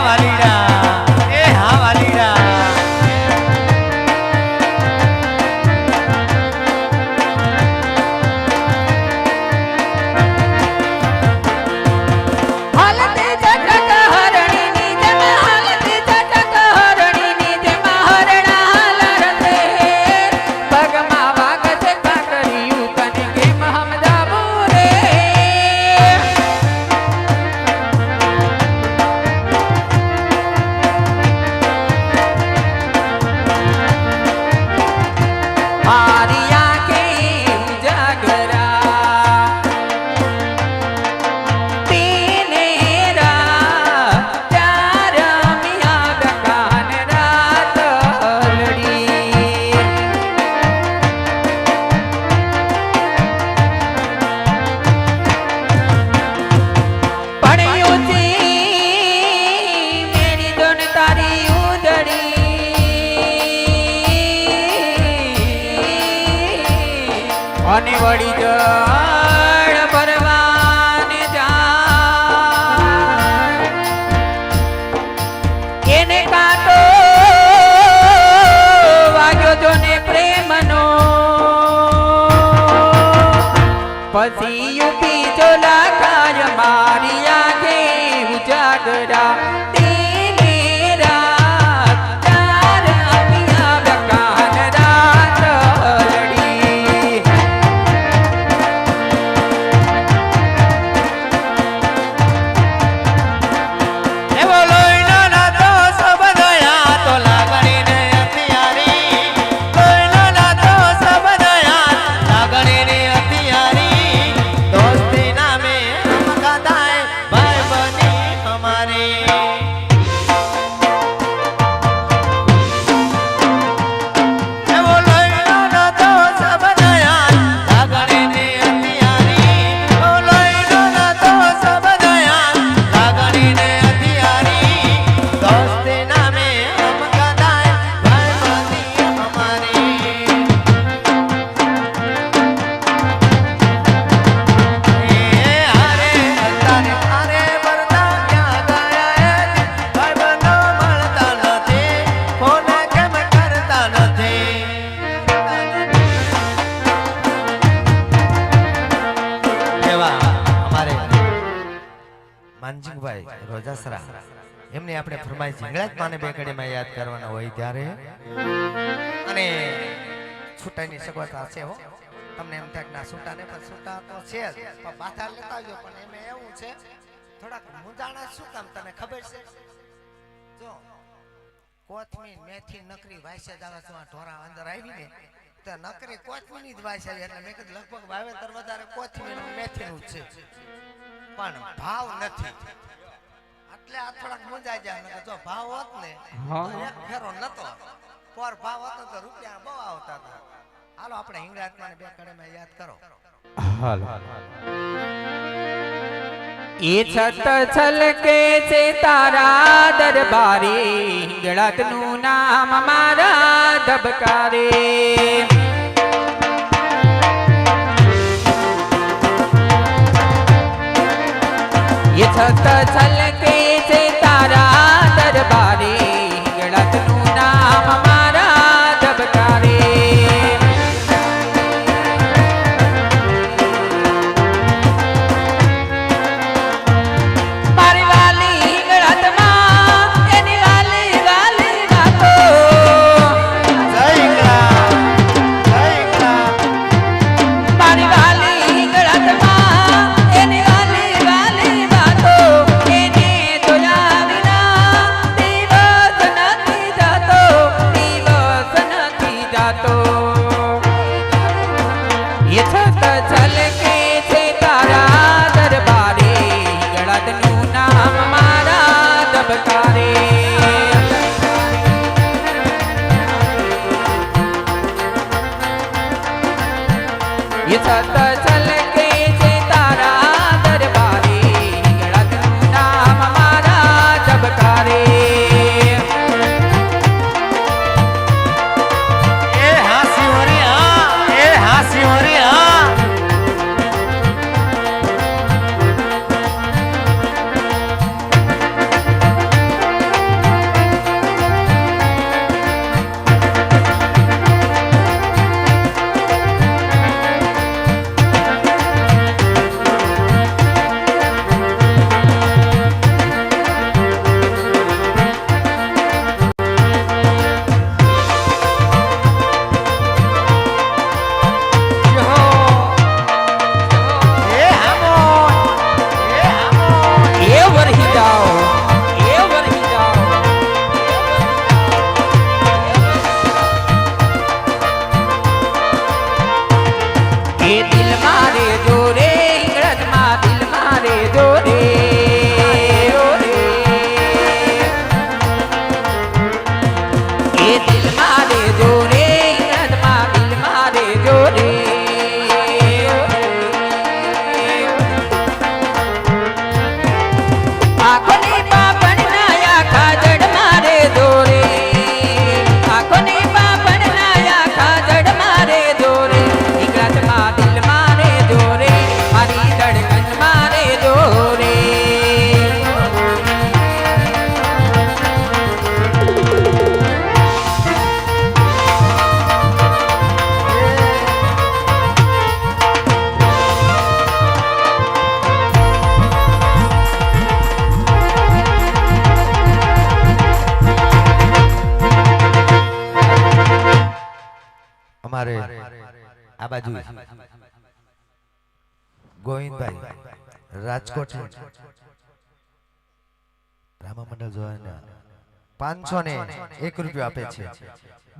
Cavalier. ઝીંગળાજ માને બે કડીમાં યાદ કરવાના હોય ત્યારે. અને છૂટાની સગવડતા છે હો. તમને એમ થાય ના છૂટા ને પણ છૂટા તો છે જ. પણ બાથા લેતા આવજો પણ એમાં એવું છે, થોડાક મૂંઝાણા શું કામ તને ખબર છે? જો કોથમી મેથી નકરી વાયસે જ આવે ઢોરા અંદર આવી ને તો નકરી કોથમીની જ વાયસે એટલે મેં કીધું લગભગ વાવેતર વધારે કોથમીનું મેથીનું જ છે. પણ ભાવ નથી. એટલે આ થોડાક મૂંઝાઈ જાય. નકર જો ભાવ હોત ને એક ફેરો નતો. પર ભાવ હતો તો રૂપિયા બહુ આવતા હતા. હાલો આપણે હિંગળાત્માને બે કડેમાં યાદ કરો. એ છત છલકે છે તારા દરબારે હિંગળાકનું નામ મારા ધબકારે. છત છલકે રામ મારા દબકારે. બાજુ ગોવિંદભાઈ રાજકોટ. રામા મંડળ જોવાના પાંચસો ને એક રૂપિયો આપે છે.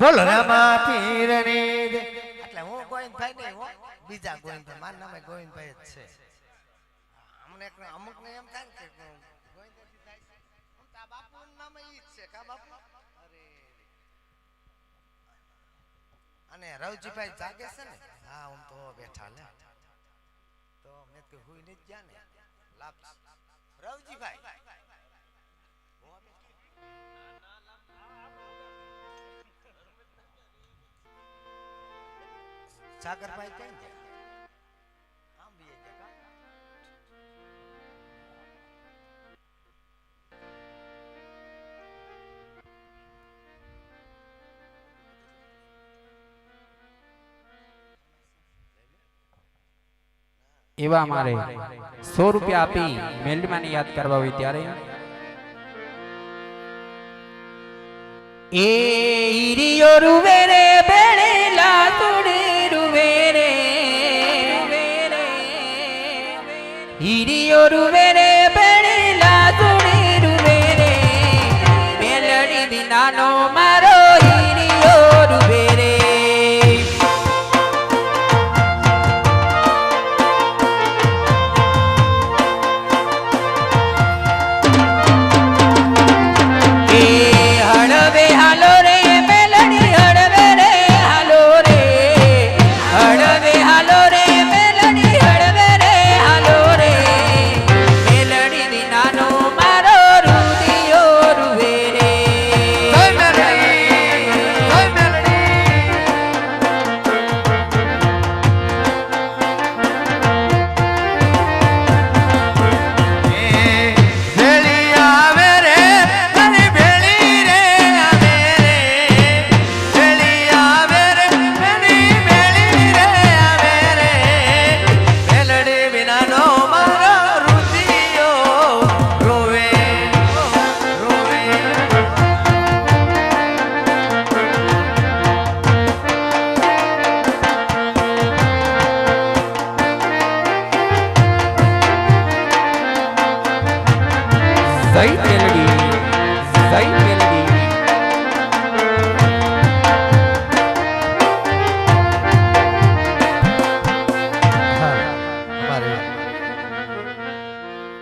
બોલો રામા પીરની. એટલે હું ગોવિંદભાઈ નહીં હો બીજા ગોવિંદભાઈ મારું નામે ગોવિંદભાઈ જ છે. અમને અમુક ને એમ થાય કે ગોવિંદભાઈ બાપુ આ નામ ઈ જ છે કા બાપુ? અને રવજીભાઈ જાગે છે ને? હા હું તો બેઠા લે. તો મેં તો હુઈ નથી ગયા ને. લાભ રવજીભાઈ. હું આ બેઠા. સાગરભાઈ ક્યાં? ગયા એવા મારે સો રૂપિયા આપી મેલડીમાને યાદ કરવા હોય ત્યારે? એ ઈરિયો રૂવે રે બેળેલા તુડે રૂવે રે. ઈરિયો રૂવે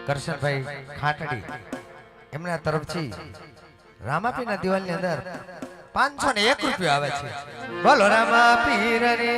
કરશનભાઈ ખાટડી. એમના તરફથી રામાપીના દિવાલની અંદર પાંચસો ને એક રૂપિયો આવે છે. બોલો રામાપીર રે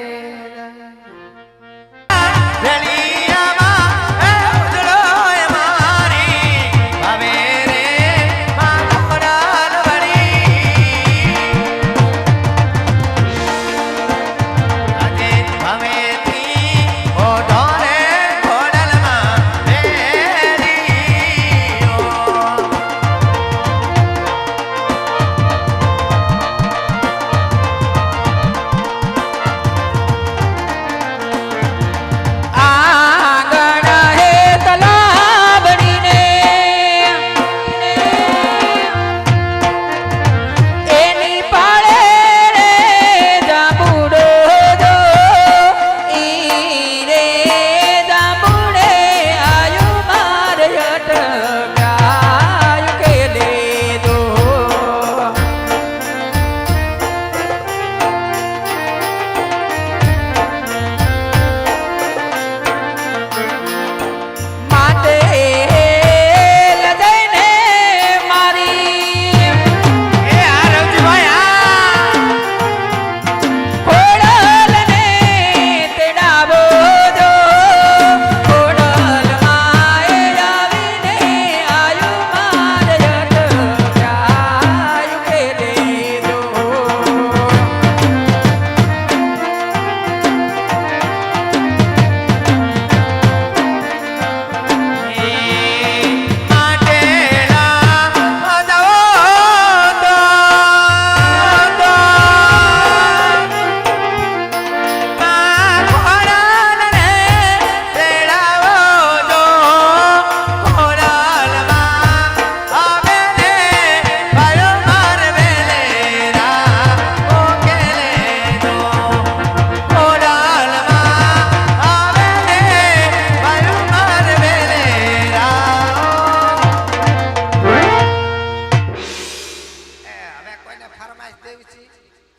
ફરમાઈશ દેવી છે.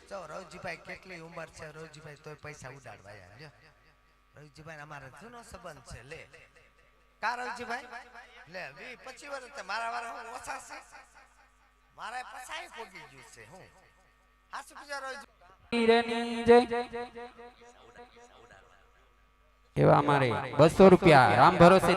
જો રવજીભાઈ કેટલી ઉંમર છે, રવજીભાઈ તોય પૈસા ઉડાડવા યાર, લ્યો. રવજીભાઈ અમારે જૂનો સંબંધ છે, લે. કા રવજીભાઈ? લે વી પચી વર્ષ મારા વાળા ઓછા છે. મારા પછાઈ પોગી ગયું છે, હું. હાસુ બીજા રવજી? એવા અમારે બસો રૂપિયા, રામ ભરોસે